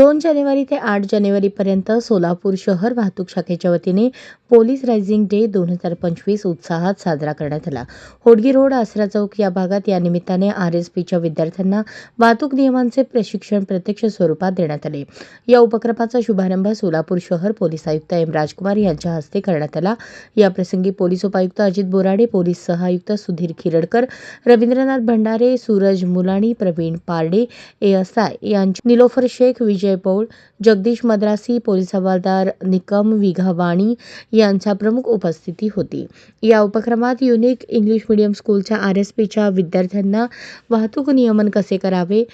दोन जानेवारी ते आठ जानेवारीपर्यंत सोलापूर शहर वाहतूक शाखेच्या वतीने पोलीस रायझिंग डे दोन हजार पंचवीस उत्साहात साजरा करण्यात आला. होडगी रोड आसरा चौक या भागात या निमित्ताने आर एस पीच्या विद्यार्थ्यांना वाहतूक नियमांचे प्रशिक्षण प्रत्यक्ष स्वरूपात देण्यात आले. या उपक्रमाचा शुभारंभ सोलापूर शहर पोलीस आयुक्त एम राजकुमार यांच्या हस्ते करण्यात आला. याप्रसंगी पोलीस उपायुक्त अजित बोराडे पोलीस सहआयुक्त सुधीर खिरडकर रवींद्रनाथ भंडारे सूरज मुलाणी प्रवीण पारडे एएसआय यांचे निलोफर शेख विजय पौळ जगदीश मद्रासी पोलीस हवालदार निकम विघावाणी यांचा प्रमुख उपस्थिती होती. या उपक्रमात युनिक इंग्लिश मीडियम स्कूलच्या आर एस पीच्या विद्यार्थ्यांना वाहतूक नियमन कसे करावे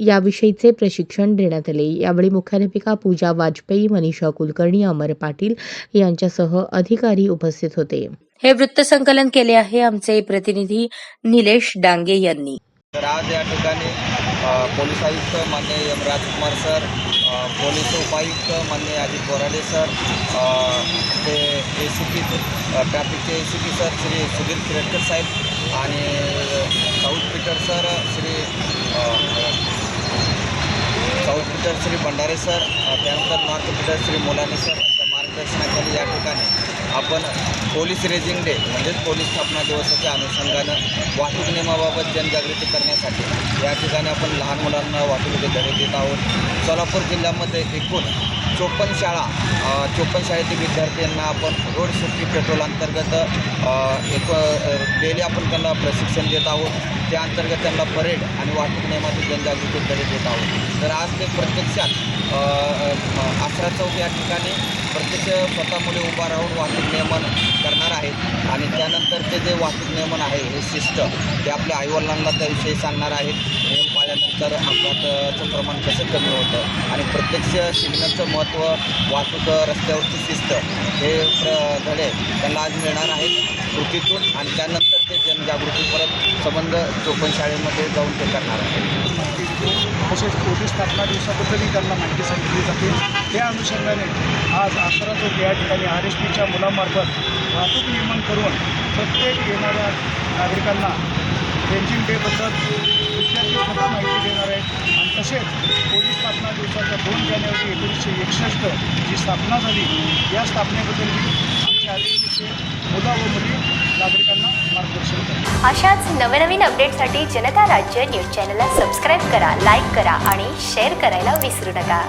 याविषयीचे प्रशिक्षण देण्यात आले. यावेळी मुख्याध्यापिका पूजा वाजपेयी मनीषा कुलकर्णी अमर पाटील यांच्यासह अधिकारी उपस्थित होते. हे वृत्तसंकलन केले आहे आमचे प्रतिनिधी निलेश डांगे यांनी. तर आज या ठिकाणी पोलीस आयुक्त मान्य एम राजकुमार सर पोलीस उपायुक्त मान्य अजित बोराडे सर ते A C P ट्रॅफिकचे A C P sir Shri Sudhir Khiratkar साहेब आणि south Peter sir Shri south Peter Shri Bhandare sir त्यानंतर north Peter Shri Mulani sir यांच्या मार्गदर्शनाखाली या ठिकाणी आपण पोलीस रेजिंग डे म्हणजेच पोलीस स्थापना दिवसाच्या अनुषंगानं वाहतूक नियमाबाबत जनजागृती करण्यासाठी या ठिकाणी आपण लहान मुलांना वाहतुकीचे धडे देत आहोत. सोलापूर जिल्ह्यामध्ये एकूण चोपन्न शाळा चोपन्न शाळेतील विद्यार्थ्यांना आपण रोड सेफ्टी पेट्रोल अंतर्गत एक डेली आपण त्यांना प्रशिक्षण देत आहोत. त्या अंतर्गत त्यांना परेड आणि वाहतूक नियमाचे जनजागृती तरी देत आहोत. तर आज ते प्रत्यक्षात अकरा आसरा चौक या ठिकाणी प्रत्यक्ष स्वतःमुळे उभा राहून वाहतूक नियमन करणार आहेत. आणि त्यानंतर ते जे वाहतूक नियमन आहे हे शिस्त ते आपल्या आईवडिलांना त्याविषयी सांगणार आहेत. नियम पाळल्यानंतर अपघाताचं प्रमाण कसं कमी होतं? आणि प्रत्यक्ष सिग्नलचं महत्त्व वाहतूक रस्त्यावरची शिस्त हे प्र धडे त्यांना आज मिळणार आहेत कृतीतून आणि त्यानंतर ते जनजागृती परत संबंध चोपन शाळेमध्ये जाऊन ते करणार आहेत. तसेच पोलीस स्थापना दिवसाबद्दलही त्यांना माहिती सांगितली जाते. त्या अनुषंगाने आज आसरा चौक या ठिकाणी आर एस पीच्या मुलांमार्फत वाहतूक निर्माण करून प्रत्येक येणाऱ्या नागरिकांना रेंजिंग डेबद्दल विद्यार्थी स्वतः माहिती देणार आहेत. आणि तसेच पोलीस स्थापना दिवसाच्या दोन जानेवारी एकोणीसशे एकसष्ट जी स्थापना झाली या स्थापनेबद्दलही आमच्या आर मुलं व मुली नागरिकांना मार्गदर्शन करतात अशाच नवनवीन अपडेटसाठी जनता राज्य न्यूज चॅनलला सबस्क्राईब करा लाईक करा आणि शेअर करायला विसरू नका.